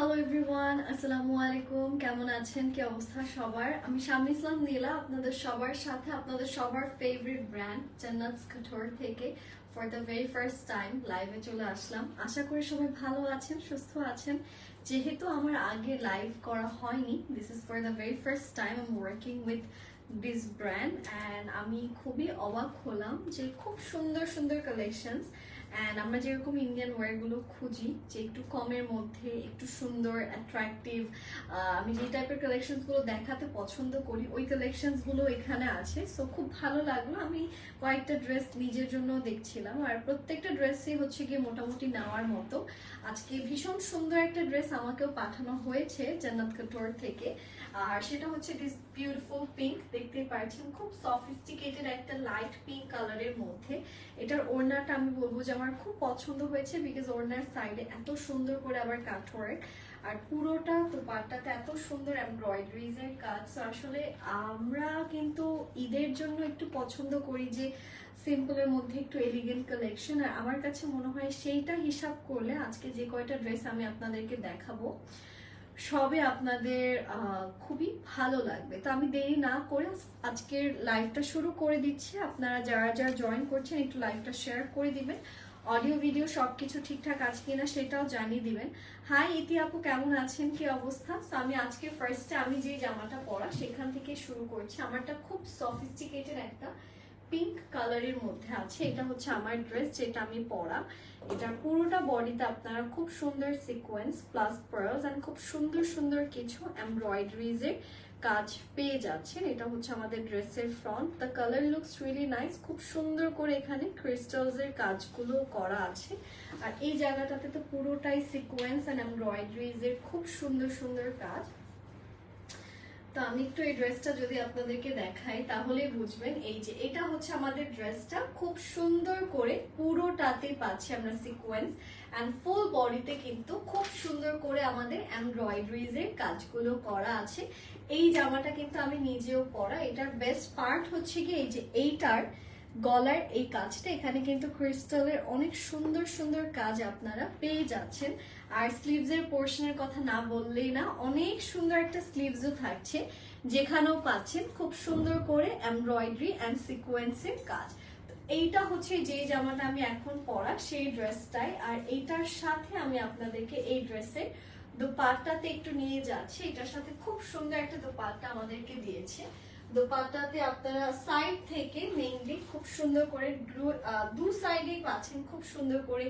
Hello everyone আসসালামু আলাইকুম কেমন আছেন? কি অবস্থা সবার? আমি শামি ইসলাম নীলা, আপনাদের সবার সাথে, আপনাদের সবার ফেভারিট ব্র্যান্ড জান্নাতস কাঠোর থেকে for the very first time লাইভে চলে আসলাম। আশা করি সবাই ভালো আছেন, সুস্থ আছেন। যেহেতু আমার আগে লাইভ করা হয়নি this is for the very first time I am working with this brand and আমি খুবই অবাক হলাম যে খুব সুন্দর সুন্দর কালেকশনস অ্যান্ড আমরা যেরকম ইন্ডিয়ান ওয়ারগুলো খুঁজি, যে একটু কমের মধ্যে, একটু সুন্দর অ্যাট্রাকটিভ আমি যে টাইপের কালেকশনসগুলো দেখাতে পছন্দ করি, ওই কালেকশনসগুলো এখানে আছে। সো খুব ভালো লাগল। আমি কয়েকটা ড্রেস নিজের জন্য দেখছিলাম। আর প্রত্যেকটা ড্রেসই হচ্ছে গিয়ে মোটামুটি নেওয়ার মতো। আজকে ভীষণ সুন্দর একটা ড্রেস আমাকেও পাঠানো হয়েছে, জান্নাত কাটোর থেকে। আর সেটা হচ্ছে দিস বিউটিফুল পিঙ্ক দেখতে পাচ্ছেন, খুব সফিস্টিকেটেড একটা লাইট পিঙ্ক কালারের মধ্যে। এটার ওড়নাটা আমি বলব যে আমার খুব পছন্দ হয়েছে বিকজ ওড়নার সাইডে এত সুন্দর করে আবার কাঠওয়ার্ক আর পুরোটা তো দোপাট্টাতে এত সুন্দর এমব্রয়ডারিজ এর কাজ। আসলে আমরা কিন্তু ঈদের জন্য একটু পছন্দ করি যে সিম্পলের মধ্যে একটু এলিগেন্ট কালেকশন আর আমার কাছে মনে হয় সেইটা হিসাব করলে আজকে যে কয়টা ড্রেস আমি আপনাদেরকে দেখাবো সবে আপনাদের খুবই ভালো লাগবে। তো আমি দেরি না করে আজকের লাইভটা শুরু করে দিচ্ছি। আপনারা যারা যারা জয়েন করছেন, একটু লাইভটা শেয়ার করে দিবেন। অডিও ভিডিও সবকিছু ঠিকঠাক আছে কিনা সেটাও জানিয়ে দিবেন। হাই ইতি আপু, কেমন আছেন? কি অবস্থা? তো আমি আজকে ফার্স্টে আমি যে জামাটা পরা, সেখান থেকে শুরু করছি। আমারটা খুব সফিস্টিকেটেড একটা পিঙ্ক কালারের মধ্যে আছে, এটা হচ্ছে আমার ড্রেস যেটা আমি পরা। এটা পুরোটা বডিতে আপনারা খুব সুন্দর সিকোয়েন্স প্লাস পার্লস এন্ড খুব সুন্দর সুন্দর কিছু এমব্রয়ডারিজ এর কাজ পেয়ে যাচ্ছেন। এটা হচ্ছে আমাদের ড্রেসের front the colour looks really nice খুব সুন্দর করে এখানে ক্রিস্টালস এর কাজগুলো করা আছে। আর এই জায়গাটাতে তো পুরোটাই সিকোয়েন্স এন্ড এমব্রয়ডারিজ এর খুব সুন্দর সুন্দর কাজ। তো আমি একটু এই ড্রেসটা যদি আপনাদেরকে দেখাই তাহলে বুঝবেন এই যে এটা হচ্ছে আমাদের ড্রেসটা খুব সুন্দর করে পুরোটাতে পাচ্ছি আমরা সিকোয়েন্স অ্যান্ড ফুল বডিতে কিন্তু খুব সুন্দর করে আমাদের এমব্রয়ডারিজের কাজগুলো করা আছে। এই জামাটা কিন্তু আমি নিজেও পরা। এটার বেস্ট পার্ট হচ্ছে কি এই যে এইটার গলার এই কাজটা এখানে কিন্তু ক্রিস্টালের অনেক সুন্দর সুন্দর কাজ আপনারা পেয়ে যাচ্ছেন। আর স্লিভস এর পোর্শনের কথা না বললেই না, অনেক সুন্দর একটা স্লিভসও থাকছে, যেখানেও পাচ্ছেন খুব সুন্দর করে এমব্রয়ডারি অ্যান্ড সিকোয়েন্সের কাজ। এইটা হচ্ছে যে জামাটা আমি এখন পরা, সেই ড্রেসটাই আর এইটার সাথে আমি আপনাদেরকে এই ড্রেসের দোপাট্টাতে একটু নিয়ে যাচ্ছি। এটার সাথে খুব সুন্দর একটা দোপাট্টা আমাদেরকে দিয়েছে। দোপাট্টাতে আপনারা সাইড থেকে মেইনলি খুব সুন্দর করে দু সাইডেই পাচ্ছেন খুব সুন্দর করে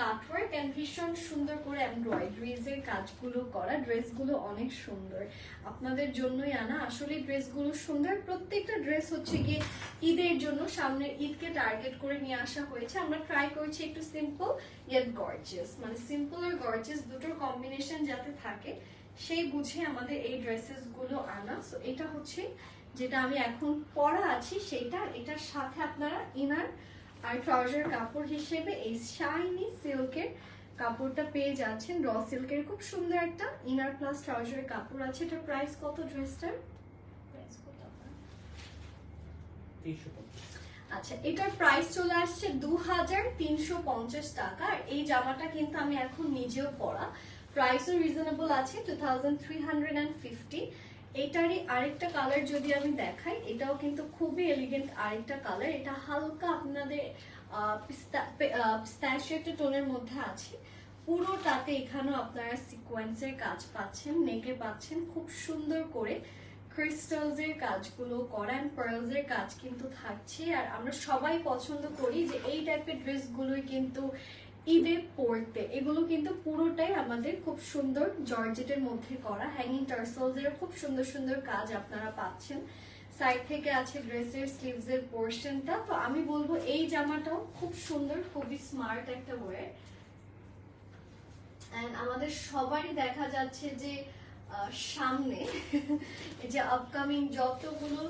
কাটওয়ার্ক এন্ড ভীষণ সুন্দর করে এমব্রয়ডারিজ এর কাজগুলো করা। ড্রেসগুলো অনেক সুন্দর। আপনাদের জন্যই আনা। আসলে ড্রেসগুলো সুন্দর। প্রত্যেকটা ড্রেস হচ্ছে গিয়ে ঈদের জন্য সামনের ঈদকে টার্গেট করে নিয়ে আসা হয়েছে। আমরা ট্রাই করছি একটু সিম্পল ইয়েট গর্জিয়াস মানে সিম্পল আর গর্জিয়াস দুটোর কম্বিনেশন যাতে থাকে, সেই বুঝে আমাদের এই ড্রেসেসগুলো আনা। সো এটা হচ্ছে যেটা আমি এখন পরা আছি সেইটা এটার সাথে আপনারা ইনার আর ট্রাউজার কাপড় হিসেবে এই শাইনি সিল্কের কাপড়টা পেয়ে যাচ্ছেন। র সিল্কের খুব সুন্দর একটা ইনার প্লাস ট্রাউজারের কাপড় আছে। এটার প্রাইস কত ড্রেসটার আচ্ছা এটার প্রাইস চলে আসছে দু হাজার তিনশো পঞ্চাশ টাকা। আর এই জামাটা কিন্তু আমি এখন নিজেও পরা। প্রাইসও রিজনেবল আছে two thousand three hundred and fifty এটারই আরেকটা কালার যদি আমি দেখাই, এটাও কিন্তু খুবই এলিগেন্ট আরেকটা কালার এটা হালকা আপনাদের টোনের মধ্যে আছে। পুরোটাতে এখানেও আপনারা সিকোয়েন্সের কাজ পাচ্ছেন নেকে পাচ্ছেন, খুব সুন্দর করে ক্রিস্টালস এর কাজগুলো করা অ্যান্ড পার্লস এর কাজ কিন্তু থাকছে। আর আমরা সবাই পছন্দ করি যে এই টাইপের ড্রেসগুলোই কিন্তু ঈদে পড়তে এগুলো কিন্তু পুরোটাই আমাদের খুব সুন্দর জর্জেটের মধ্যে করা। হ্যাঙ্গিং টার্সেলস এর খুব সুন্দর সুন্দর কাজ আপনারা পাচ্ছেন। সাইড থেকে আছে ড্রেসের স্লিভস এর পোর্শনটা তো আমি বলব, এই জামাটাও খুব সুন্দর, খুবই স্মার্ট একটা ওয়ে আমাদের সবারই দেখা যাচ্ছে যে সামনে যে আপকামিং যতগুলো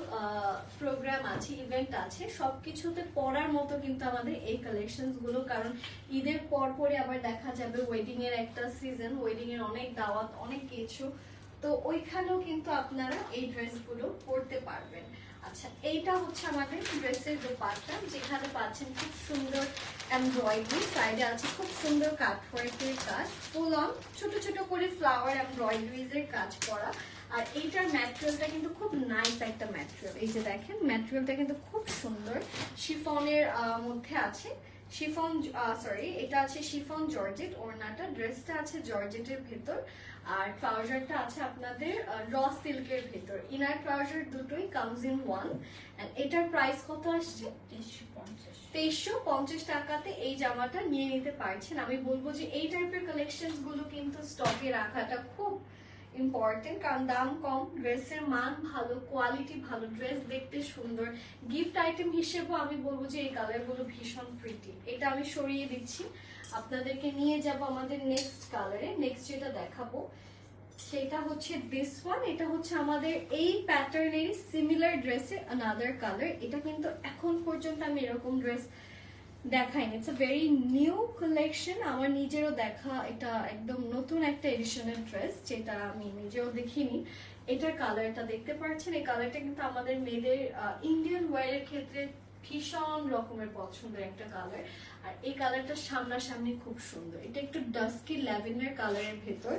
প্রোগ্রাম আছে ইভেন্ট আছে সব কিছুতে পড়ার মতো কিন্তু আমাদের এই কালেকশনসগুলো কারণ ঈদের পর পরে আবার দেখা যাবে ওয়েডিংয়ের একটা সিজন ওয়েডিংয়ের অনেক দাওয়াত, অনেক কিছু। তো ওইখানেও কিন্তু আপনারা এই ড্রেসগুলো পরতে পারবেন। আচ্ছা এইটা হচ্ছে আমাদের ড্রেসের দোপাট্টা, যেখানে পাচ্ছেন খুব সুন্দর এমব্রয়ডারি সাইডে আছে খুব সুন্দর কাটওয়ার্কের কাজ ফুল অন ছোট ছোট করে ফ্লাওয়ার এমব্রয়ডারিজের কাজ করা। আর এইটার ম্যাটেরিয়ালটা কিন্তু খুব নাইস একটা ম্যাটেরিয়াল এই যে দেখেন ম্যাটেরিয়ালটা কিন্তু খুব সুন্দর। শিফনের মধ্যে আছে। শিফন সরি এটা আছে শিফন জর্জেট, ওড়নাটা, ড্রেসটা আছে জর্জেটের ভেতর, আর ট্রাউজারটা আছে আপনাদের র সিল্কের ভেতর। ইনার ট্রাউজার দুটোই কামস ইন ওয়ান এটার প্রাইস কত আসছে? তেইশশো পঞ্চাশ টাকাতে এই জামাটা নিয়ে নিতে পারছেন। আমি বলব যে এই টাইপের কালেকশনগুলো কিন্তু স্টকে রাখাটা খুব ইম্পর্টেন্ট কারণ দাম কম, ড্রেসের মান ভালো কোয়ালিটি ভালো ড্রেস দেখতে সুন্দর। গিফট আইটেম হিসেবেও আমি বলব যে এই কালারগুলো ভীষণ প্রিটি এটা আমি সরিয়ে দিচ্ছি। আপনাদেরকে নিয়ে যাব আমাদের নেক্সট কালারে নেক্সট যেটা দেখাবো, সেটা হচ্ছে দিস ওয়ান এটা হচ্ছে আমাদের এই প্যাটার্নের সিমিলার ড্রেসের আনাদার কালার এটা কিন্তু এখন পর্যন্ত আমি এরকম ড্রেস দেখাইনি। It's a very new collection আমার নিজেরও দেখা, এটা একদম নতুন একটা এডিশনের ড্রেস, যেটা আমি নিজেও দেখিনি। এটার কালারটা দেখতে পাচ্ছেন। এই কালারটা কিন্তু আমাদের মেয়েদের ইন্ডিয়ান ওয়ারের ক্ষেত্রে ভীষণ রকমের পছন্দের একটা কালার। আর এই কালারটা সামনাসামনি খুব সুন্দর। এটা একটু ডাস্কি ল্যাভেন্ডার কালারের ভেতর।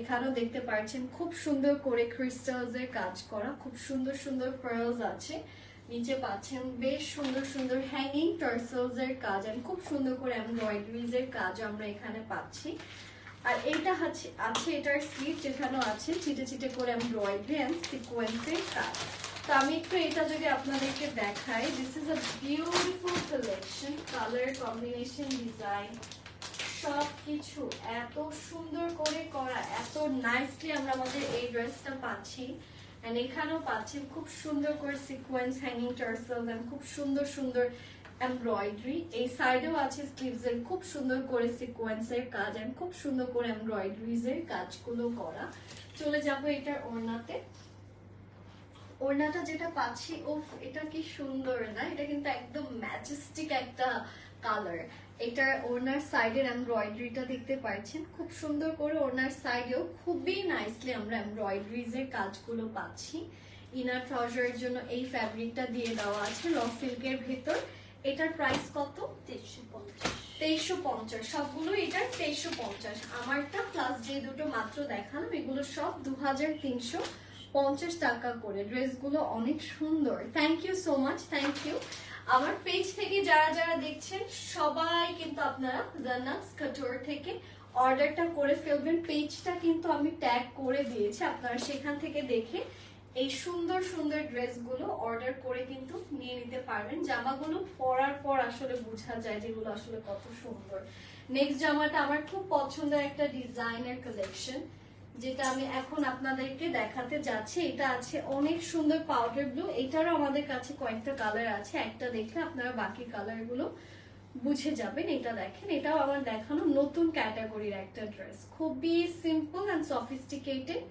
এখানেও দেখতে পাচ্ছেন, খুব সুন্দর করে ক্রিস্টালস এর কাজ করা, খুব সুন্দর সুন্দর পার্লস আছে। নিচে পাচ্ছেন বেশ সুন্দর সুন্দর হ্যাঙ্গিং টার্সেলস এর কাজ আর খুব সুন্দর করে এমব্রয়ডারিজ এর কাজ আমরা এখানে পাচ্ছি। আর এইটা আছে এটার স্লিভ যেখানেও আছে চিটে চিটে করে এমব্রয়ডারি এন্ড সিকোয়েন্সের কাজ। তো আমি একটু এটা যদি আপনাদেরকে দেখাই this is a beautiful collection colour combination design সব কিছু এত সুন্দর করে করা, এত নাইসলি আমরা আমাদের এই ড্রেসটা পাচ্ছি। এন্ড এখানেও পাচ্ছেন খুব সুন্দর করে সিকোয়েন্স হ্যাঙ্গিং টার্সেল এন্ড খুব সুন্দর সুন্দর এমব্রয়ডারি এই সাইডেও আছে স্লিভস এর খুব সুন্দর করে সিকোয়েন্স এর কাজ এন্ড খুব সুন্দর করে এমব্রয়ডারিজ এর কাজগুলো করা। চলে যাব এটার ওড়নাতে। ওড়নাটা যেটা পাচ্ছি ও এটা কি সুন্দর না? এটা কিন্তু একদম ম্যাজেস্টিক একটা কালার এটার ওনার সাইডের এমব্রয়ডারিটা দেখতে পাচ্ছেন। খুব সুন্দর করে ওনার সাইডেও খুবই নাইসলি আমরা এমব্রয়ডারিজ এর কাজগুলো পাচ্ছি। ইনার ট্রাউজারের জন্য এই ফ্যাব্রিকটা দিয়ে দেওয়া আছে র সিল্কের ভেতর। এটার প্রাইস কত? তেইশশো পঞ্চাশ। তেইশশো পঞ্চাশ। সবগুলো এটার তেইশশো পঞ্চাশ। আমারটা প্লাস যে দুটো মাত্র দেখালাম এগুলো সব দু হাজার তিনশো পঞ্চাশ টাকা করে। ড্রেসগুলো অনেক সুন্দর। Thank you so much thank you আমার পেজ থেকে যারা যারা দেখছেন, সবাই কিন্তু আপনারা জান্নাতস কাটোর থেকে অর্ডারটা করে ফেলবেন। পেজটা কিন্তু আমি ট্যাগ করে দিয়েছি আপনারা সেখান থেকে দেখে এই সুন্দর সুন্দর ড্রেসগুলো অর্ডার করে কিন্তু নিয়ে নিতে পারবেন। জামাগুলো পরার পর আসলে বোঝা যায় যেগুলো আসলে কত সুন্দর। নেক্সট জামাটা আমার খুব পছন্দের একটা ডিজাইনের কালেকশন যেটা আমি এখন আপনাদেরকে দেখাতে যাচ্ছি, এটা আছে অনেক সুন্দর পাউডার ব্লু এটারও আমাদের কাছে কয়েকটা কালার আছে, একটা দেখলে আপনারা বাকি কালারগুলো বুঝে যাবেন, এটা দেখেন। এটাও আমার দেখানো নতুন ক্যাটাগরির একটা ড্রেস খুবই সিম্পল অ্যান্ড সফিস্টিকেটেড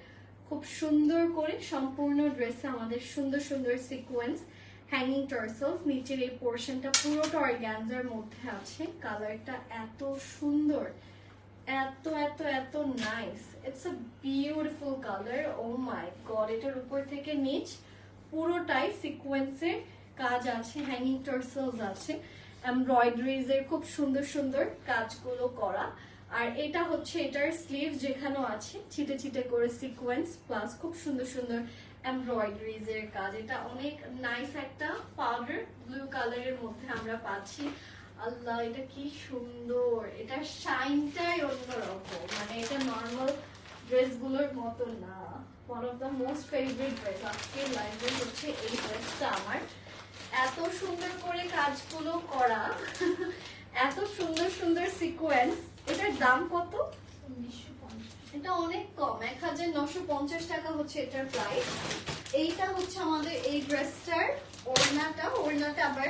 খুব সুন্দর করে সম্পূর্ণ ড্রেসে আমাদের সুন্দর সুন্দর সিকোয়েন্স হ্যাঙ্গিং টার্সেলস নিচের এই পোর্শনটা পুরোটা অর্গ্যানজার মধ্যে আছে। কালারটা এত সুন্দর। এত এত এত nice it's a beautiful colour oh my god এটার উপর থেকে নিচ পুরোটাই সিকোয়েন্সের কাজ আছে হ্যাঙ্গিং টার্সেলস আছে এমব্রয়ডারিজ এর খুব সুন্দর সুন্দর কাজগুলো করা। আর এটা হচ্ছে এটার স্লিভ যেখানেও আছে, ছিটে ছিটে করে সিকোয়েন্স প্লাস খুব সুন্দর সুন্দর এমব্রয়ডারিজ এর কাজ। এটা অনেক নাইস একটা পাউডার ব্লু কালারের মধ্যে আমরা পাচ্ছি। আল্লাহ এটা কি সুন্দর। এটা শাইনটাই অন্যরকম। মানে এটা নর্মাল ড্রেসগুলোর মতো না। One of the most favourite dress আজকের লাইফে হচ্ছে এই ড্রেসটা আমার। এত সুন্দর করে কাজগুলো করা। এত সুন্দর সুন্দর সিকোয়েন্স এটার দাম কত? এটা অনেক কম। এক হাজার নশো পঞ্চাশ টাকা হচ্ছে এটার প্রাইস এইটা হচ্ছে আমাদের এই ড্রেসটার ওড়নাটা। ওড়নাটা আবার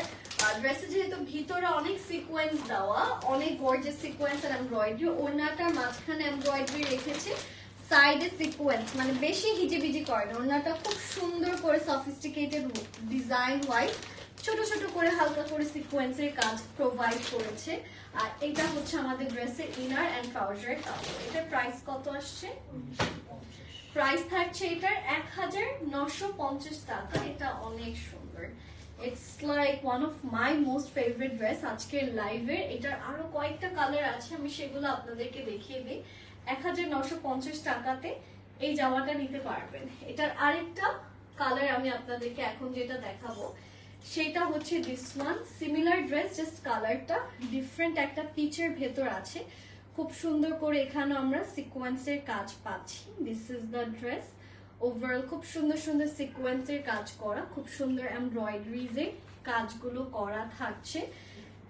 ড্রেসে যেহেতু ভিতরে অনেক সিকোয়েন্স দেওয়া অনেক গর্জেস সিকোয়েন্স আর এমব্রয়ডারি ওড়নাটার মাঝখানে এমব্রয়ডারি রেখেছে সাইডে সিকোয়েন্স মানে বেশি হিজিবিজি করে না। ওড়নাটা খুব সুন্দর করে সফিস্টিকেটেড ডিজাইন ওয়াইজ ছোট ছোট করে হালকা করে সিকোয়েন্সের কাজ প্রোভাইড করেছে। আর এটা হচ্ছে আমাদের ড্রেসের ইনার অ্যান্ড ট্রাউজারের কাপড় এটার প্রাইস কত আসছে? প্রাইস থাকছে এটার এক হাজার নশো পঞ্চাশ টাকা। এটা অনেক সুন্দর। It's like one of my most favourite dress আজকের লাইভের এটার আরও কয়েকটা কালার আছে, আমি সেগুলো আপনাদেরকে দেখিয়ে দিই। এক হাজার নশো পঞ্চাশ টাকাতে এই জামাটা নিতে পারবেন। এটার আরেকটা কালার আমি আপনাদেরকে এখন যেটা দেখাবো, সেটা হচ্ছে this one similar dress just কালারটা ডিফারেন্ট একটা পিচের ভেতর আছে। খুব সুন্দর করে এখানে আমরা সিকোয়েন্সের কাজ পাচ্ছি। This is the dress overall খুব সুন্দর সুন্দর সিকোয়েন্সের কাজ করা, খুব সুন্দর এমব্রয়ডারিজের কাজগুলো করা থাকছে।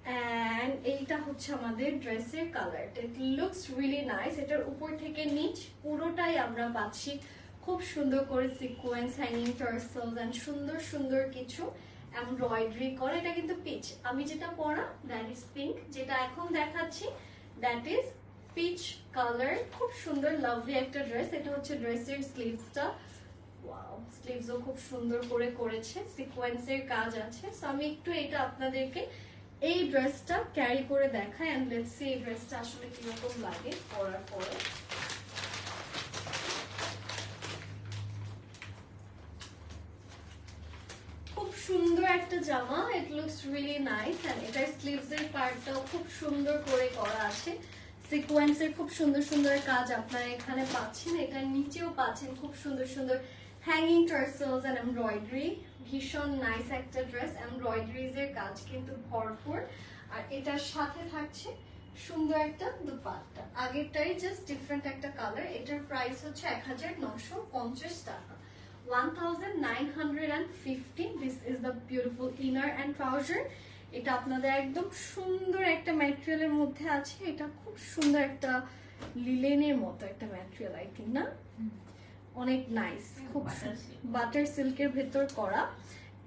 অ্যান্ড এইটা হচ্ছে আমাদের ড্রেসের কালারটা ইট লুকস রিয়েলি নাইস এটার উপর থেকে নিচ পুরোটাই আমরা পাচ্ছি খুব সুন্দর করে সিকোয়েন্স হ্যাঙ্গিং টার্সেলস অ্যান্ড সুন্দর সুন্দর কিছু এমব্রয়ডারি করা। এটা কিন্তু পিচ আমি যেটা পরা দ্যাট ইজ পিঙ্ক যেটা এখন দেখাচ্ছি দ্যাট ইজ পিচ কালার খুব সুন্দর লাভলি একটা ড্রেস এটা হচ্ছে ড্রেসের স্লিভসটা ওয়াও স্লিভসও খুব সুন্দর করে করেছে সিকোয়েন্সের কাজ আছে। সো আমি একটু এটা আপনাদেরকে এই ড্রেসটা ক্যারি করে দেখাই এন্ড লেটস সি এই ড্রেসটা আসলে কীরকম লাগে পরার পরে। খুব সুন্দর একটা জামা it looks really nice and এটার স্লিভস এর পার্টটাও খুব সুন্দর করে করা আছে। সিকোয়েন্সের খুব সুন্দর সুন্দর কাজ আপনারা এখানে পাচ্ছেন, এটার নিচেও পাচ্ছেন খুব সুন্দর সুন্দর হ্যাঙ্গিং টার্সেলস এন্ড এমব্রয়ডারি ভীষণ নাইস একটা ড্রেস এমব্রয়ডারিজ এর কাজ কিন্তু ভরপুর। আর এটার সাথে থাকছে সুন্দর একটা দুপাট্টা। আগেরটাই জাস্ট ডিফারেন্ট একটা কালার এটার প্রাইস হচ্ছে এক হাজার নশো পঞ্চাশ টাকা। One thousand nine hundred 1950 this is the beautiful inner and trouser এটা আপনাদের একদম সুন্দর একটা ম্যাটেরিয়ালের মধ্যে আছে। এটা খুব সুন্দর একটা লিলেনের মতো একটা ম্যাটেরিয়াল আই থিঙ্ক না? অনেক নাইস খুব বাটার সিল্কের ভেতর করা।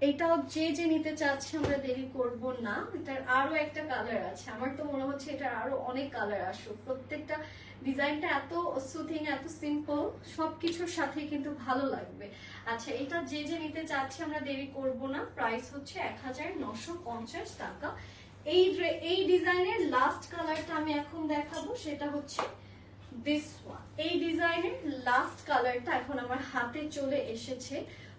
এটাও যে যে নিতে চাচ্ছে আমরা দেরি করব না, এটার আরও একটা কালার আছে। আমার তো মনে হচ্ছে এটার আরও অনেক কালার আসুক। প্রত্যেকটা ডিজাইনটা এত সুথিং এত সিম্পল সবকিছুর সাথে কিন্তু ভালো লাগবে। আচ্ছা এটা যে যে নিতে চাচ্ছে আমরা দেরি করব না। প্রাইস হচ্ছে এক হাজার টাকা। এই এই ডিজাইনের লাস্ট কালারটা আমি এখন দেখাবো, সেটা হচ্ছে দিস ওয়ান এই ডিজাইনের লাস্ট কালারটা এখন আমার হাতে চলে এসেছে।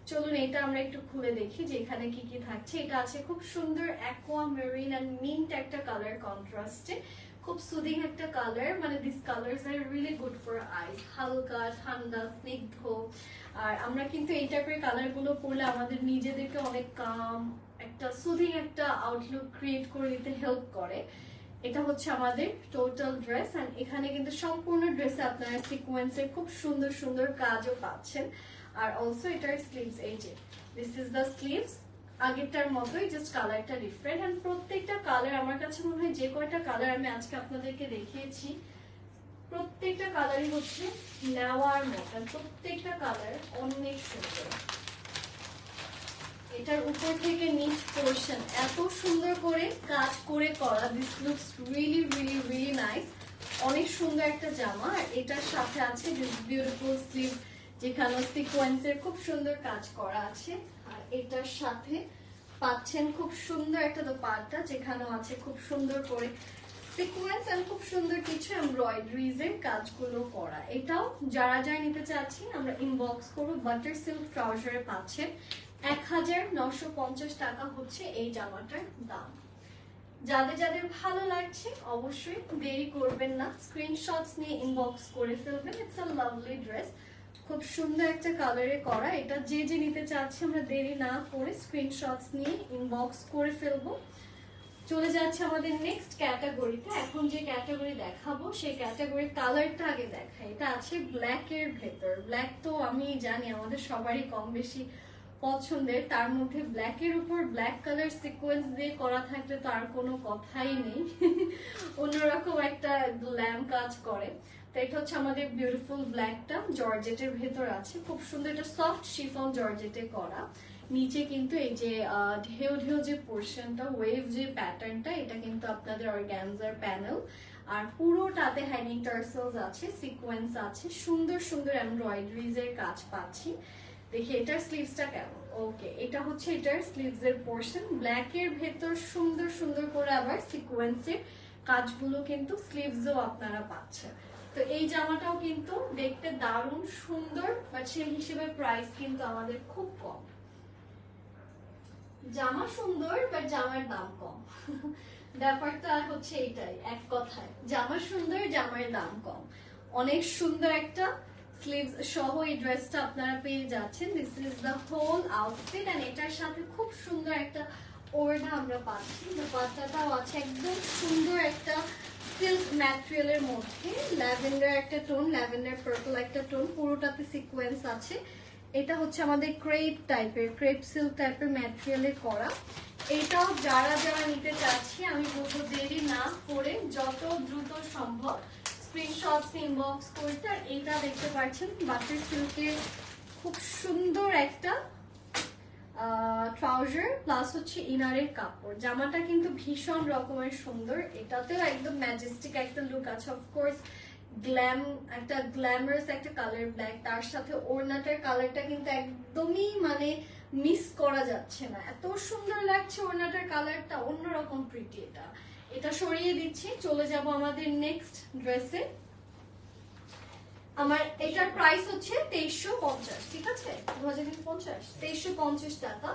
চলুন এটা আমরা একটু খুলে দেখি যে এখানে কি কি থাকছে। এটা আছে খুব সুন্দর অ্যাকোয়া মেরিন এন্ড মিন্ট একটা কালার কন্ট্রাস্টে খুব সুদিং একটা কালার মানে this colours are really good for eyes হালকা, ঠান্ডা, স্নিগ্ধ। আর আমরা কিন্তু এই টাইপের কালারগুলো পরলে আমাদের নিজেদেরকে অনেক কাম একটা সুদিং একটা আউটলুক ক্রিয়েট করে দিতে হেল্প করে। এটা হচ্ছে আমাদের টোটাল ড্রেস এন্ড এখানে কিন্তু সম্পূর্ণ ড্রেসে আপনারা সিকোয়েন্সের খুব সুন্দর সুন্দর কাজও পাচ্ছেন। আর অলসো এটার স্লিভস এই যে দিস ইজ দ্য স্লিভস আগেরটার মতোই জাস্ট কালারটা ডিফারেন্ট অ্যান্ড প্রত্যেকটা কালার আমার কাছে মনে হয় যে কয়টা কালার আমি আজকে আপনাদেরকে দেখিয়েছি, প্রত্যেকটা কালারই হচ্ছে নেওয়ার মতো প্রত্যেকটা কালার অনেক সুন্দর। এটার উপর থেকে নিচ পোর্শন এত সুন্দর করে কাজ করে করা this looks really really really nice অনেক সুন্দর একটা জামা, আর এটার সাথে আছে বিউটিফুল স্লিভ যেখানে সিকোয়েন্সের খুব সুন্দর কাজ করা আছে, আর এটার সাথে পাচ্ছেন খুব সুন্দর একটা দোপাট্টা, যেখানেও আছে খুব সুন্দর করে সিকোয়েন্স এন্ড খুব সুন্দর কিছু এমব্রয়ডারিজ এর কাজগুলো করা। এটাও যারা যারা নিতে চাচ্ছি আমরা ইনবক্স করব বাটার সিল্ক ট্রাউজারে পাচ্ছেন। এক হাজার নশো পঞ্চাশ টাকা হচ্ছে এই জামাটার দাম। যাদের যাদের ভালো লাগছে, অবশ্যই দেরি করবেন না। স্ক্রিনশটস নিয়ে ইনবক্স করে ফেলবেন। ইটস আ লাভলি ড্রেস খুব সুন্দর একটা কালারে করা। এটা যে যে নিতে চাচ্ছে আমরা দেরি না করে স্ক্রিনশটস নিয়ে ইনবক্স করে ফেলব। চলে যাচ্ছে আমাদের নেক্সট ক্যাটাগরিতে এখন যে ক্যাটাগরি দেখাবো, সেই ক্যাটাগরির কালারটা আগে দেখাই। এটা আছে ব্ল্যাক এর ভেতর। ব্ল্যাক তো আমি জানি, আমাদের সবারই কম বেশি পছন্দের। তার মধ্যে ব্ল্যাক এর উপর ব্ল্যাক কালার সিকোয়েন্স দিয়ে করা থাকলে তো আর কোনো কথাই নেই। অন্যরকম একটা গ্ল্যাম কাজ করে। তো এটা হচ্ছে আমাদের বিউটিফুল ব্ল্যাকটা জর্জেটের ভেতর আছে। খুব সুন্দর এটা সফট শিফন জর্জেটে করা। নিচে কিন্তু এই যে ঢেউ ঢেউ যে পোর্শনটা ওয়েভ যে প্যাটার্নটা এটা কিন্তু আপনাদের অর্গ্যানজার প্যানেল আর পুরোটাতে হ্যাঙ্গিং টার্সেলস আছে সিকোয়েন্স আছে। সুন্দর সুন্দর এমব্রয়ডারিজ এর কাজ পাচ্ছি। দেখি এটার স্লিভসটা কেমন? ওকে এটা হচ্ছে এটার স্লিভস এর পোর্শন ব্ল্যাক এর ভেতর সুন্দর সুন্দর করে আবার সিকোয়েন্সের কাজগুলো কিন্তু স্লিভসও আপনারা পাচ্ছেন। তো এই জামাটাও কিন্তু দেখতে দারুণ, সুন্দর বাট সেই হিসেবে প্রাইস কিন্তু আমাদের খুব কম। জামা সুন্দর বাট জামার দাম কম। ব্যাপারটা হচ্ছে এটাই এক কথায়। জামা সুন্দর, জামার দাম কম। অনেক সুন্দর একটা স্লিভস সহ এই ড্রেসটা আপনারা পেয়ে যাচ্ছেন। This is the whole outfit and এটার সাথে খুব সুন্দর একটা ওড়না আমরা পাচ্ছি দোপাট্টাটাও আছে একদম সুন্দর একটা সিল্ক ম্যাটেরিয়ালের মধ্যে। ল্যাভেন্ডার একটা টোন ল্যাভেন্ডার পার্পল একটা টোন পুরোটাতে সিকোয়েন্স আছে। এটা হচ্ছে আমাদের ক্রেপ টাইপের ক্রেপ সিল্ক টাইপের ম্যাটেরিয়ালে করা। এটাও যারা যারা নিতে চাচ্ছি, আমি বলব দেরি না করে যত দ্রুত সম্ভব স্ক্রিনশট ইনবক্স করতে আর এটা দেখতে পাচ্ছেন। বাটার সিল্কের খুব সুন্দর একটা ট্রাউজার প্লাস হচ্ছে ইনারের কাপড়। জামাটা কিন্তু ভীষণ রকমের সুন্দর। এটাতেও একদম ম্যাজেস্টিক একটা লুক আছে। অফকোর্স গ্ল্যাম একটা গ্ল্যামারাস একটা কালার ব্ল্যাক তার সাথে ওড়নাটার কালারটা কিন্তু একদমই মানে মিস করা যাচ্ছে না। এত সুন্দর লাগছে ওড়নাটার কালারটা অন্যরকম প্রিটি এটা। এটা সরিয়ে দিচ্ছি। চলে যাব আমাদের নেক্সট ড্রেসে আমার এটার প্রাইস হচ্ছে তেইশশো পঞ্চাশ ঠিক আছে দু হাজার পঞ্চাশ, তেইশশো পঞ্চাশ টাকা।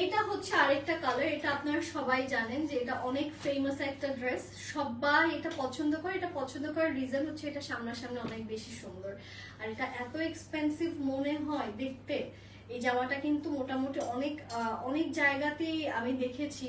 এইটা হচ্ছে আরেকটা কালার এটা আপনারা সবাই জানেন যে এটা অনেক ফেমাস একটা ড্রেস সবাই এটা পছন্দ করে, এটা পছন্দ করার রিজন হচ্ছে এটা সামনাসামনি অনেক বেশি সুন্দর। আর এটা এত এক্সপেন্সিভ মনে হয় দেখতে। এই জামাটা কিন্তু মোটামুটি অনেক অনেক জায়গাতেই আমি দেখেছি।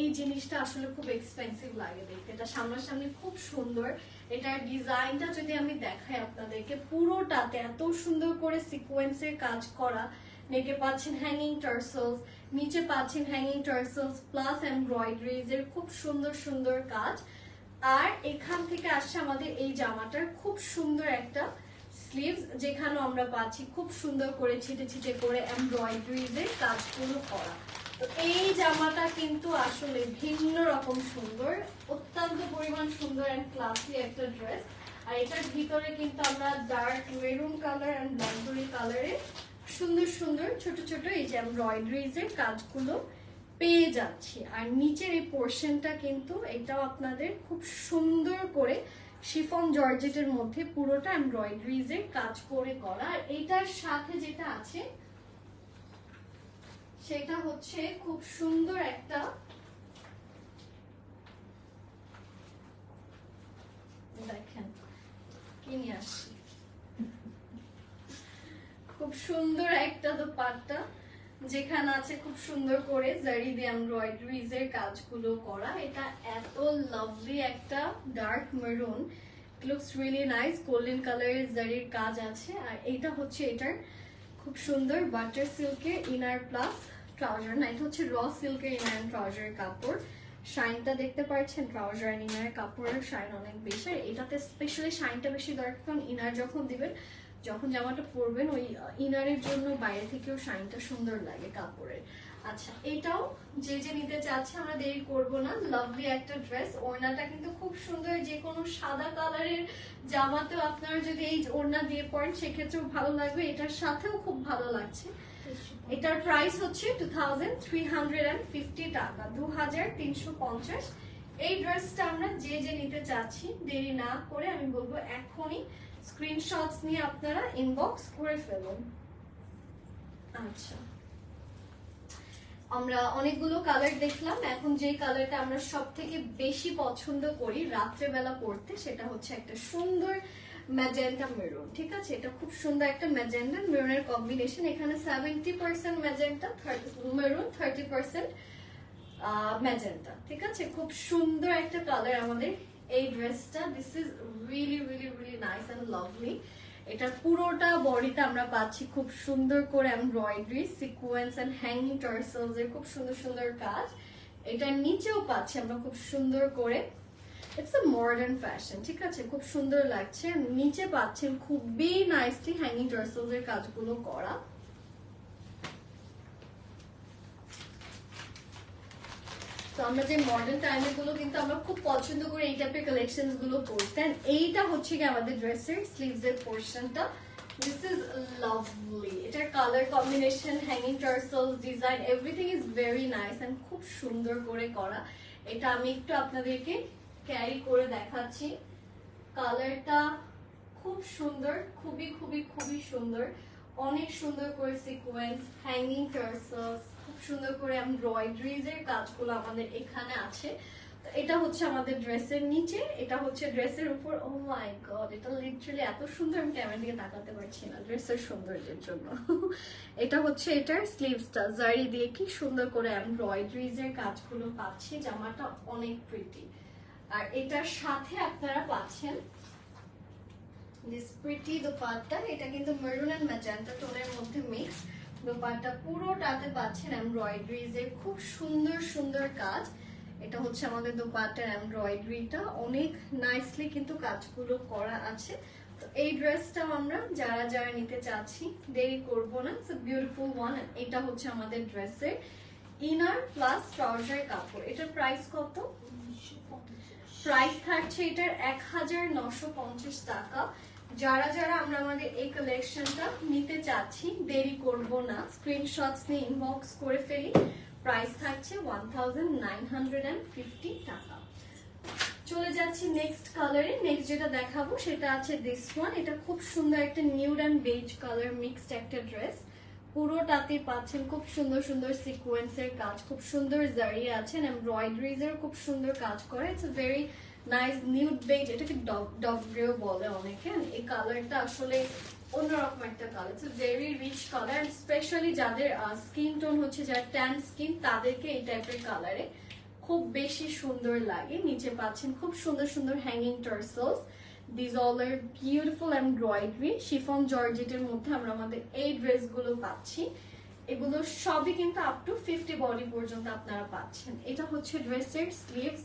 এই জিনিসটা আসলে খুব এক্সপেন্সিভ লাগে দেখতে। এটা সামনাসামনি খুব সুন্দর। এটার ডিজাইনটা যদি আমি দেখাই আপনাদেরকে, পুরোটাতে এত সুন্দর করে সিকোয়েন্সের কাজ করা। নেকে পাচ্ছেন হ্যাঙ্গিং টার্সেলস নিচে পাচ্ছেন হ্যাঙ্গিং টার্সেলস প্লাস এমব্রয়ডারিজ এর খুব সুন্দর সুন্দর কাজ। আর এখান থেকে আসছে আমাদের এই জামাটার খুব সুন্দর একটা স্লিভস যেখানেও আমরা পাচ্ছি খুব সুন্দর করে ছিটে ছিটে করে এমব্রয়ডারিজ এর কাজগুলো করা। তো এই জামাটা কিন্তু আসলে ভিন্ন রকম সুন্দর, অত্যন্ত পরিমাণ সুন্দর অ্যান্ড ক্লাসি একটা ড্রেস আর এটার ভিতরে কিন্তু আমরা dark maroon colour and blackberry কালারে সুন্দর সুন্দর ছোট ছোট এই যে এমব্রয়ডারিজ এর কাজগুলো পেয়ে যাচ্ছি। আর নিচের এই পোর্শনটা কিন্তু এটাও আপনাদের খুব সুন্দর করে শিফন জর্জেটের মধ্যে পুরোটা এমব্রয়ডারিজ এর কাজ করে করা। আর এটার সাথে যেটা আছে, সেটা হচ্ছে খুব সুন্দর একটা দেখেন, কি নিয়ে আসছি? খুব সুন্দর একটা দোপাট্টা। যেখানে আছে খুব সুন্দর করে জারি দিয়ে এমব্রয়ডারিজ এর কাজগুলো করা। এটা এত লাভলি একটা dark maroon looks really nice golden কালারের জারির কাজ আছে। আর এইটা হচ্ছে এটার খুব সুন্দর বাটার সিল্কের ইনার প্লাস ট্রাউজার না, এটা হচ্ছে র সিল্কের ইনার ট্রাউজার কাপড়। শাইনটা দেখতে পাচ্ছেন ট্রাউজার ইনার কাপড়ের শাইন অনেক বেশি। এটাতে স্পেশালি শাইনটা বেশি দরকার, কারণ ইনার যখন দিবেন যখন জামাটা পরবেন, ওই ইনারের জন্য বাইরে থেকেও শাইনটা সুন্দর লাগে কাপড়ের। আচ্ছা এটাও যে যে নিতে চাচ্ছে, আমরা দেরি করব না। লাভলি একটা ড্রেস ওড়নাটা কিন্তু খুব সুন্দর। যে কোনো সাদা কালারের জামাতেও আপনারা যদি এই ওড়না দিয়ে পরেন, সেক্ষেত্রেও ভালো লাগবে। এটার সাথেও খুব ভালো লাগছে। এটার প্রাইস হচ্ছে two thousand three hundred and fifty টাকা দু হাজার তিনশো পঞ্চাশ এই ড্রেসটা আমরা যে যে নিতে চাচ্ছি, দেরি না করে আমি বলব এখনই স্ক্রিনশটস নিয়ে আপনারা ইনবক্স করে ফেলুন। আচ্ছা। আমরা অনেকগুলো কালার দেখলাম। এখন যে কালারটা আমরা সব থেকে বেশি পছন্দ করি রাত্রেবেলা পরতে সেটা হচ্ছে একটা সুন্দর ম্যাজেন্টা মেরুন ঠিক আছে? এটা খুব সুন্দর একটা ম্যাজেন্টা মেরুনের কম্বিনেশন এখানে seventy percent magenta maroon thirty percent magenta ঠিক আছে? খুব সুন্দর একটা কালার আমাদের এই ড্রেসটা this is really really really nice and lovely এটা পুরোটা বডিতে আমরা পাচ্ছি খুব সুন্দর করে embroidery sequence and hanging tassels এর খুব সুন্দর সুন্দর কাজ। এটা নিচেও পাচ্ছি আমরা খুব সুন্দর করে। ইটস আ মডার্ন ফ্যাশন ঠিক আছে? খুব সুন্দর লাগছে। নিচে পাচ্ছেন খুবই নাইসলি হ্যাঙ্গিং টার্সেলস এর কাজগুলো করা। তো আমরা যে মডার্ন টাইমেরগুলো কিন্তু আমরা খুব পছন্দ করি এই টাইপের কালেকশনগুলো পরতে এইটা হচ্ছে কি আমাদের ড্রেসের স্লিভস এর পোর্শনটা দিস ইজ লাভলি এটার colour combination hanging tassels design everything is very nice and খুব সুন্দর করে করা। এটা আমি একটু আপনাদেরকে ক্যারি করে দেখাচ্ছি। কালারটা খুব সুন্দর, খুবই খুবই খুবই সুন্দর। অনেক সুন্দর করে সিকোয়েন্স হ্যাঙ্গিং টার্সেলস খুব সুন্দর করে এমব্রয়ডারিজ এর কাজগুলো আমাদের এখানে আছে। এটা হচ্ছে আমাদের ড্রেসের নিচে, এটা হচ্ছে ড্রেসের উপর। ও মাই গড এটা লিটারালি এত সুন্দর, আমি ক্যামেরা দিকে তাকাতে পারছি না ড্রেসের সৌন্দর্যের জন্য। এটা হচ্ছে এটার স্লিভসটা জারি দিয়ে কি সুন্দর করে এমব্রয়ডারিজ এর কাজগুলো পাচ্ছি, জামাটা অনেক প্রিটি আর এটার সাথে আপনারা পাচ্ছেন দিস প্রিটি দোপাট্টা এটা কিন্তু মেরুন এন্ড ম্যাজেন্টা টোনের মধ্যে মিক্স দোপাট্টা পুরোটাতে পাচ্ছেন এমব্রয়ডারিজ এর খুব সুন্দর সুন্দর কাজ। এটা হচ্ছে আমাদের দোপাট্টার এমব্রয়ডারিটা অনেক নাইসলি কিন্তু কাজগুলো করা আছে। তো এই ড্রেসটাও আমরা যারা যারা নিতে চাচ্ছি দেরি করব না। ইটস বিউটিফুল ওয়ান এটা হচ্ছে আমাদের ড্রেসের ইনার প্লাস ট্রাউজার কাপড়। এটার প্রাইস কত? প্রাইস থাকছে এটার এক হাজার নশো পঞ্চাশ টাকা। যারা যারা আমরা আমাদের এই কালেকশনটা নিতে চাচ্ছি, দেরি করব না। স্ক্রিনশটস নিয়ে ইনবক্স করে ফেলি। প্রাইস থাকছে ওয়ান টাকা। চলে যাচ্ছি নেক্সট কালারে নেক্সট যেটা দেখাবো, সেটা আছে দিস ওয়ান এটা খুব সুন্দর একটা nude and beige colour mixed একটা ড্রেস পুরোটাতে পাচ্ছেন খুব সুন্দর সুন্দর সিকোয়েন্সের কাজ। খুব সুন্দর জারি আছেন এমব্রয়ডারিজ এর খুব সুন্দর কাজ করে। It's very nice nude beige এটাকে ডগ ডগ গ্রেও বলে অনেকে। এই কালারটা আসলে অন্যরকম একটা colour it's very rich colour and specially যাদের স্কিন টোন হচ্ছে, যারা ট্যান স্কিন তাদেরকে এই টাইপের কালারে খুব বেশি সুন্দর লাগে। নিচে পাচ্ছেন খুব সুন্দর সুন্দর hanging tassels this all are beautiful embroidery chiffon জর্জেটের মধ্যে আমরা আমাদের এই ড্রেসগুলো পাচ্ছি। এগুলো সবই কিন্তু আপ টু ফিফটি বডি পর্যন্ত আপনারা পাচ্ছেন। এটা হচ্ছে ড্রেসের স্লিভস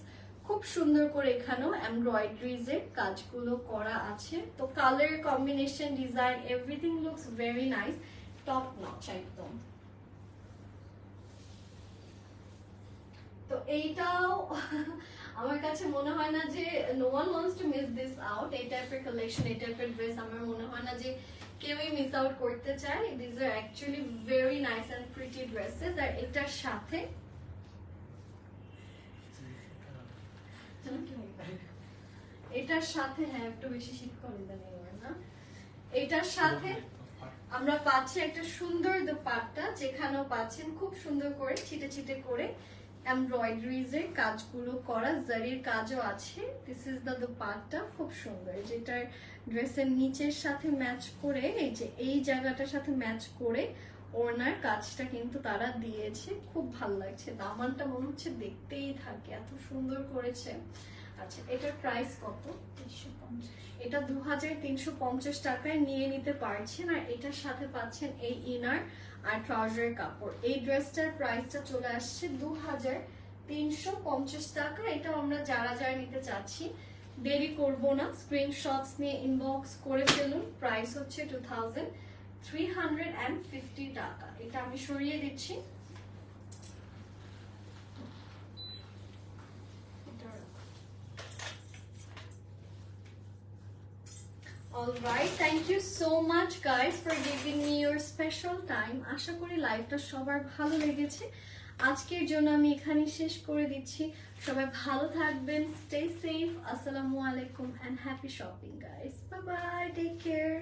খুব সুন্দর করে এখানেও এমব্রয়ডারিজ এর কাজগুলো করা আছে। তো colour combination design everything looks very nice top notch একদম। তো এইটাও আমার কাছে মনে হয় না যে no one wants to miss this out এই টাইপের কালেকশন এই টাইপের ড্রেস আমার মনে হয় না যে কেউই মিস আউট করতে চায়। This are actually very nice and pretty dresses আর এটার সাথে এটার সাথে হ্যাঁ একটু বেশি শীত করে না। এটার সাথে আমরা পাচ্ছি একটা সুন্দর দোপাট্টা, যেখানেও পাচ্ছেন খুব সুন্দর করে ছিটে ছিটে করে এমব্রয়ডারিজ এর কাজগুলো করা, জারির কাজও আছে। দিস ইজ দ্য দোপাট্টা, খুব সুন্দর। যেটার ড্রেসের নিচের সাথে ম্যাচ করে, এই যে এই জায়গাটার সাথে ম্যাচ করে ওনার কাজটা কিন্তু তারা দিয়েছে খুব ভালো লাগছে। দামানটা মনে হচ্ছে দেখতেই থাকে এত সুন্দর করেছে। আচ্ছা এটার প্রাইস কত? তিনশো পঞ্চাশ। এটা দু হাজার তিনশো পঞ্চাশ টাকায় নিয়ে নিতে পারছেন আর এটার সাথে পাচ্ছেন এই ইনার আর ট্রাউজারের কাপড়। এই ড্রেসটার প্রাইসটা চলে আসছে দু হাজার তিনশো পঞ্চাশ টাকা। এটা আমরা যারা যারা নিতে চাচ্ছি দেরি করব না। স্ক্রিনশটস নিয়ে ইনবক্স করে ফেলুন। প্রাইস হচ্ছে two thousand three hundred and fifty টাকা। এটা আমি সরিয়ে দিচ্ছি। Alright, thank you so much guys for giving me your special time. আশা করি লাইফটা সবার ভালো লেগেছে। আজকের জন্য আমি এখানে শেষ করে দিচ্ছি। সবাই ভালো থাকবেন স্টে সেফ আসসালামু আলাইকুম and happy shopping guys bye bye take care